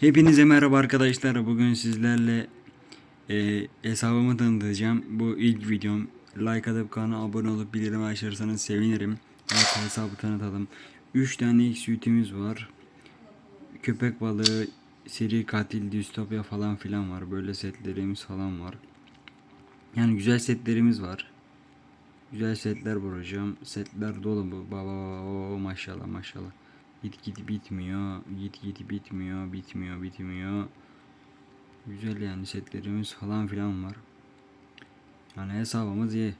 Hepinize merhaba arkadaşlar. Bugün sizlerle e, hesabımı tanıtacağım. Bu ilk videom. Like atıp kanala abone olup bildirim açarsanız sevinirim. Evet hesabı tanıtalım. 3 tane X suite'imiz var. Köpek balığı, seri katil, distopya falan filan var. Böyle setlerimiz falan var. Yani güzel setlerimiz var. Güzel setler vuracağım. Setler dolu bu. Baba baba maşallah maşallah. Git git bitmiyor. Git git bitmiyor. Bitmiyor bitmiyor. Güzel yani setlerimiz falan filan var. Yani hesabımız iyi.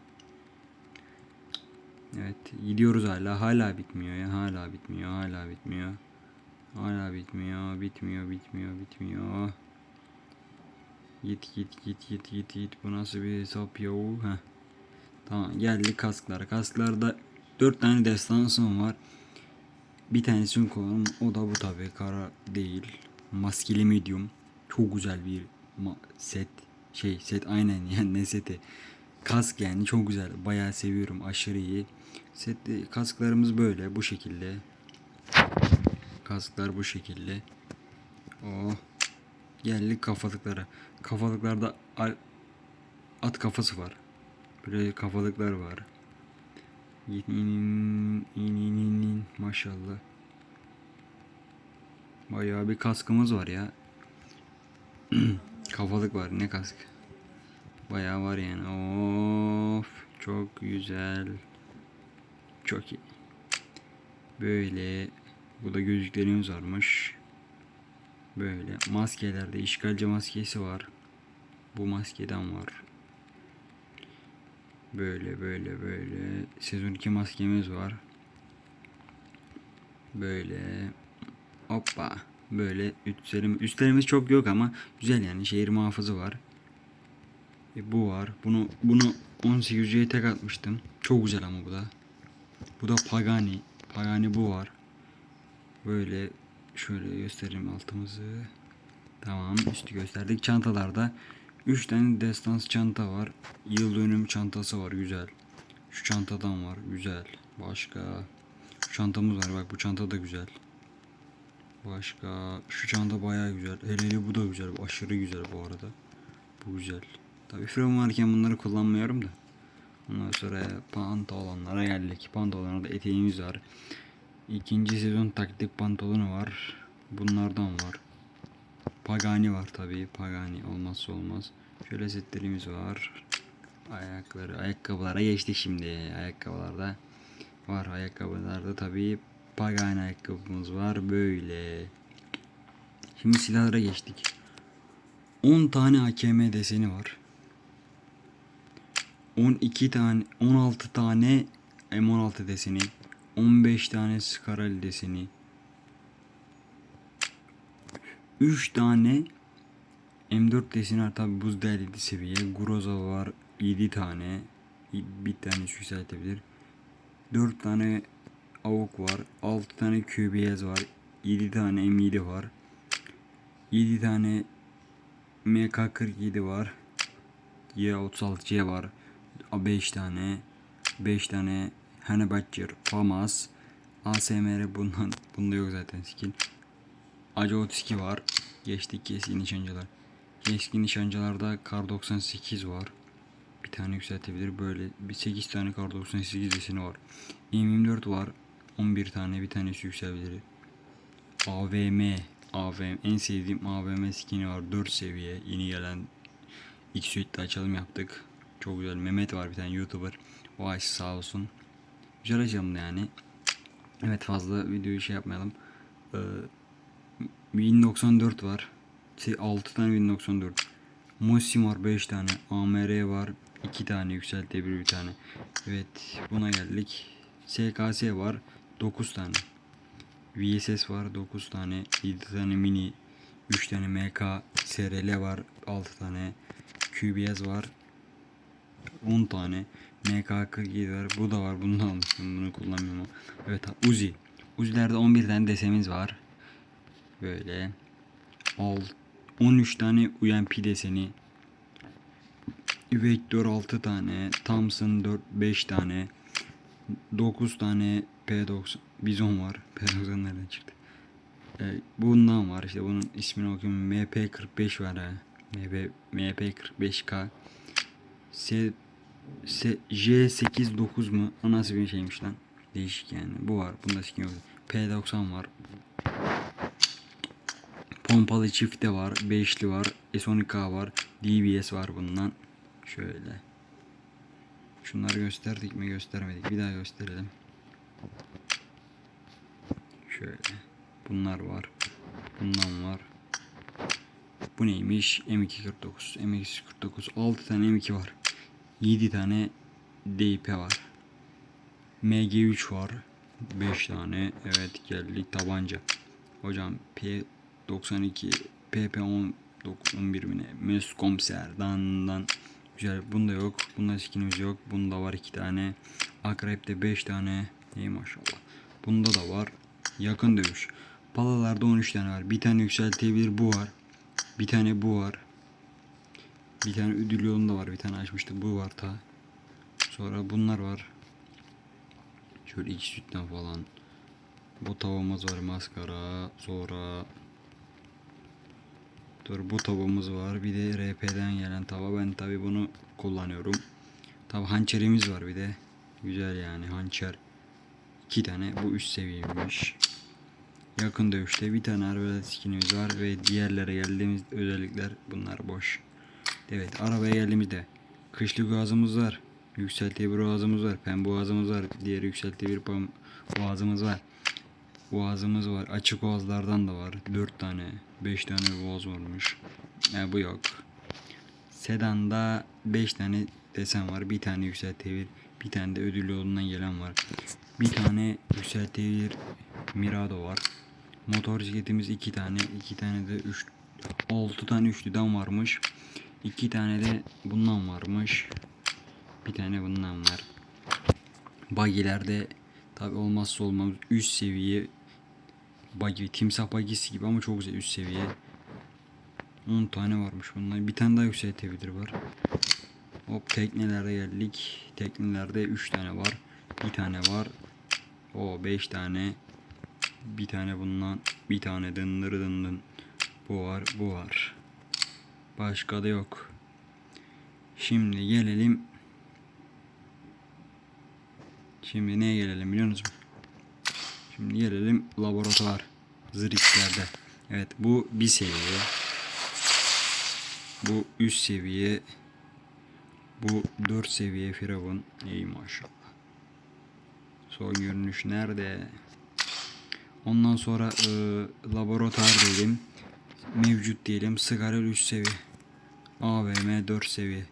Evet gidiyoruz hala. Hala bitmiyor ya. Hala bitmiyor. Hala bitmiyor. Hala bitmiyor. Bitmiyor bitmiyor bitmiyor. Git git git git git git. Bu nasıl bir hesap ya? Heh. Tamam geldik kasklara. Kasklarda 4 tane destansım var. Bir tanesini kullanım. O da bu tabi. Kara değil. Maskeli medium. Çok güzel bir set. Şey set aynen yani ne seti. Kask yani çok güzel. Bayağı seviyorum. Aşırı iyi. Set, kasklarımız böyle. Bu şekilde. Kasklar bu şekilde. Oh. Geldik kafalıklara. Kafalıklarda al- at kafası var. Böyle kafalıklar var. İn in in in in in. maşallah. Bayağı bir kaskımız var ya. Kafalık var ne kask. Bayağı var yani. Of çok güzel. Çok iyi. Böyle bu da gözlüklerimiz varmış. Böyle maskelerde işgalci maskesi var. Bu maskeden var. Böyle böyle böyle. Sezon 2 maskemiz var. Böyle. Hoppa. Böyle üstlerim, üstlerimiz çok yok ama güzel yani şehir muhafızı var. E, bu var. Bunu bunu 1800'ye tek atmıştım. Çok güzel ama bu da. Bu da Pagani. Pagani bu var. Böyle şöyle göstereyim altımızı. Tamam üstü gösterdik. Çantalarda 3 tane destans çanta var. Yıl dönüm çantası var güzel. Şu çantadan var güzel. Başka şu çantamız var bak bu çanta da güzel. Başka şu çanta bayağı güzel. Hele hele bu da güzel. Aşırı güzel bu arada. Bu güzel. Tabii fren varken bunları kullanmıyorum da. Ondan sonra pantolonlara geldik. Pantolonlarda eteğimiz var. İkinci sezon taktik pantolonu var. Bunlardan var. Pagani var tabii. Pagani olmazsa olmaz. Şöyle setlerimiz var. Ayakları, ayakkabılara geçtik şimdi. Ayakkabılarda var. Ayakkabılarda tabii Pagani ayakkabımız var. Böyle. Şimdi silahlara geçtik. 10 tane AKM deseni var. 12 tane 16 tane M16 deseni 15 tane Scarel deseni 3 tane M4 deseni var tabi buz değerli seviye. Groza var 7 tane. Bir tane yükseltebilir. 4 tane avuk var. 6 tane QBS var. 7 tane M7 var. 7 tane MK47 var. Y36C var. 5 tane. 5 tane Hanebadger Famas ASMR bundan bunda yok zaten skill Acı 32 var geçtik keskin nişancılar keskin nişancılarda kar 98 var bir tane yükseltebilir böyle bir 8 tane kar 98 deseni var M24 var 11 tane bir tanesi yükselebilir AVM AVM en sevdiğim AVM skin'i var 4 seviye yeni gelen X Suite'de açalım yaptık. Çok güzel. Mehmet var bir tane YouTuber. O açtı sağ olsun. Güzel açalım yani. Evet fazla videoyu şey yapmayalım. Ee, Win 94 var. 6 tane Win 94. Mosim var 5 tane. AMR var 2 tane yükseltebilir bir tane. Evet buna geldik. SKS var 9 tane. VSS var 9 tane. 7 tane mini 3 tane MK SRL var 6 tane. QBS var 10 tane. MK47 var. Bu da var. Bunu da almıştım. Bunu kullanmıyorum. Evet Uzi. Uzi'lerde 11 tane desemiz var. Böyle. Al 13 tane UMP deseni. Vector 6 tane. Thompson 4 5 tane. 9 tane P90 Bizon var. P90 nereden çıktı? E, bundan var işte bunun ismini okuyayım. MP45 var ha. MP, MP45K. S, S, J89 mu? O nasıl bir şeymiş lan? Değişik yani. Bu var. Bunda skin yok. P90 var. Pompalı çifte var. Beşli var. S12K var. DBS var bundan. Şöyle. Şunları gösterdik mi göstermedik. Bir daha gösterelim. Şöyle. Bunlar var. Bundan var. Bu neymiş? M249. M249. 6 tane M2 var. 7 tane DP var. MG3 var. 5 tane. Evet geldik tabanca. Hocam P92 PP10 11 mi ne? Meskomser dan dan. Güzel. Bunda yok. Bunda skinimiz yok. Bunda var 2 tane. Akrep'te 5 tane. İyi maşallah. Bunda da var. Yakın dövüş. Palalarda 13 tane var. Bir tane yükseltebilir bu var. Bir tane bu var. Bir tane ödül yolunda var. Bir tane açmıştık. Bu var ta. Sonra bunlar var. Şöyle iki sütten falan. Bu tavamız var maskara. Sonra Dur bu tavamız var. Bir de RP'den gelen tava. Ben tabi bunu kullanıyorum. Tabi hançerimiz var bir de. Güzel yani hançer. İki tane. Bu üst seviyeymiş. Yakın dövüşte bir tane araba skinimiz var ve diğerlere geldiğimiz özellikler bunlar boş. Evet arabaya geldiğimizde kışlı boğazımız var. Yükseltiye bir boğazımız var. Pembe boğazımız var. Diğer yükseltiye bir boğazımız var. Boğazımız var. Açık boğazlardan da var. 4 tane. 5 tane boğaz varmış. Yani bu yok. Sedanda 5 tane desen var. Bir tane yükseltiye bir tane de ödül yolundan gelen var. Bir tane yükseltiye Mirado var. Motosikletimiz iki tane, iki tane de üç, altı tane üçlüden varmış. İki tane de bundan varmış. Bir tane bundan var. Bagilerde tabi olmazsa olmaz üst seviye bagi, timsah bagisi gibi ama çok güzel üst seviye. 10 tane varmış bunlar. Bir tane daha yükseltebilir var. Hop teknelere geldik. Teknelerde 3 tane var. Bir tane var. O 5 tane. Bir tane bundan. Bir tane dındır dındın. Bu var. Bu var. Başka da yok. Şimdi gelelim. Şimdi neye gelelim biliyor musunuz? Şimdi gelelim laboratuvar. Zırix'lerde. Evet bu bir seviye. Bu üst seviye. Bu 4 seviye firavun. İyi maşallah. Son görünüş nerede? Ondan sonra e, laboratuvar diyelim. Mevcut diyelim. Sigara 3 seviye. AVM 4 seviye.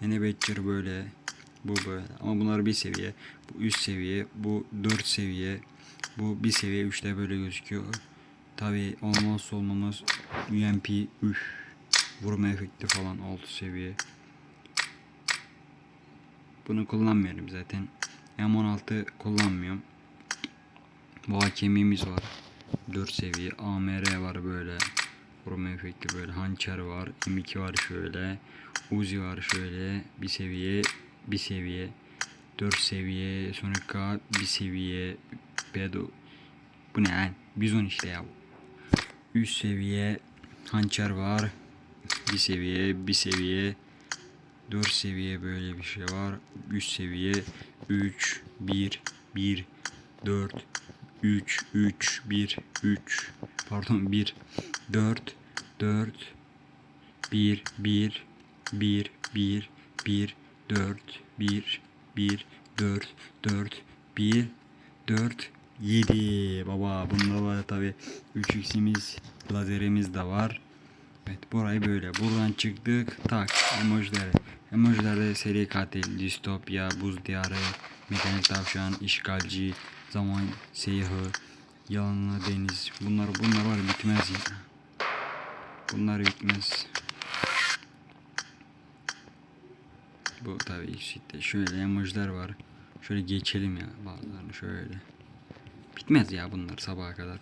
Yine Badger böyle. Bu böyle. Ama bunlar bir seviye. Bu üst seviye. Bu 4 seviye. Bu bir seviye 3'te böyle gözüküyor. Tabi olmazsa olmamız UMP üf. Vurma efekti falan 6 seviye. Bunu kullanmıyorum zaten. M16 kullanmıyorum. Bu hakemimiz var. 4 seviye. AMR var böyle. Vurma efekti böyle. Hançer var. M2 var şöyle. Uzi var şöyle. Bir seviye. Bir seviye. 4 seviye. Sonika bir seviye. Bedo. Bu ne lan? Bizon işte ya. Üst seviye. Hançer var. Bir seviye. Bir seviye. 4 seviye böyle bir şey var. Üst seviye 3 1 1 4 3 3 1 3 pardon 1 4 4 1 1 1 1 1 4 1 1 4 4 1 4 7 baba bunda var tabi 3x'imiz lazerimiz de var. Evet burayı böyle. Buradan çıktık tak emojileri emojilerde seri katil distopya buz diyarı mekanik tavşan işgalci zaman seyahı yalanlı deniz. Bunlar bunlar var bitmez ya. Bunlar bitmez. Bu tabi işte şöyle emojiler var. Şöyle geçelim ya bazılarını şöyle bitmez ya bunlar sabaha kadar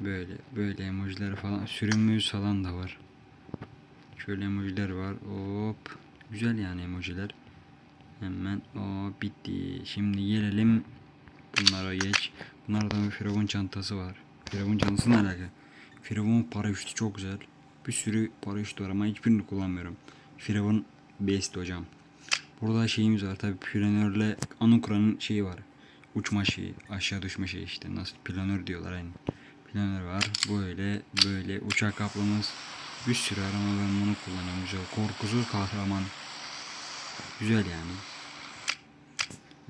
Böyle böyle emojiler falan sürünmüş falan da var. Şöyle emojiler var. Hop. Güzel yani emojiler. Hemen o bitti. Şimdi gelelim bunlara geç. Bunlarda bir firavun çantası var. Firavun canlısı ne alaka? Firavun paraşütü çok güzel. Bir sürü paraşüt var ama hiçbirini kullanmıyorum. Firavun best hocam. Burada şeyimiz var tabi planörle Anukura'nın şeyi var. Uçma şeyi, aşağı düşme şeyi işte. Nasıl planör diyorlar aynı. Planör var. Böyle böyle uçak kaplamız. Bir sürü arama ben bunu kullanıyorum. Güzel. Korkusuz kahraman. Güzel yani.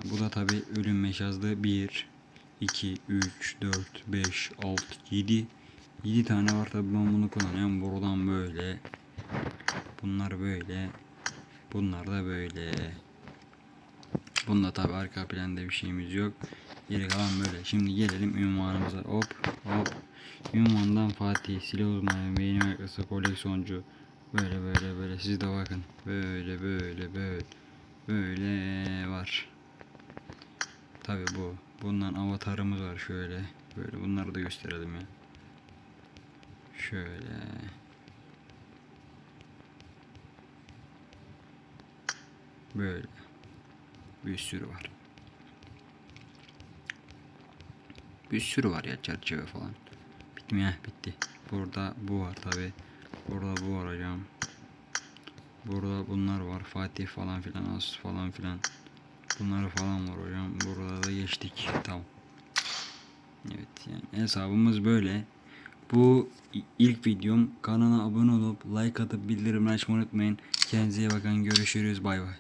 Bu da tabi ölüm meşazlı 1, 2, 3, 4, 5, 6, 7. 7 tane var tabi ben bunu kullanıyorum. Buradan böyle. Bunlar böyle. Bunlar da böyle. Bunda tabi arka planda bir şeyimiz yok. Geri kalan böyle. Şimdi gelelim ünvanımıza. Hop hop. Ünvandan Fatih, silah uzmanı, beyin markası, koleksiyoncu. Böyle böyle böyle. Siz de bakın. Böyle böyle böyle. Böyle var. Tabi bu. Bundan avatarımız var şöyle. Böyle bunları da gösterelim ya. Şöyle. Böyle. Bir sürü var. Bir sürü var ya çerçeve falan. Bitti mi ya? Bitti. Burada bu var tabi. Burada bu var hocam. Burada bunlar var. Fatih falan filan. Asus falan filan. Bunları falan var hocam. Burada da geçtik. Tamam. Evet yani hesabımız böyle. Bu ilk videom. Kanala abone olup like atıp bildirimleri açmayı unutmayın. Kendinize iyi bakın. Görüşürüz. Bay bay.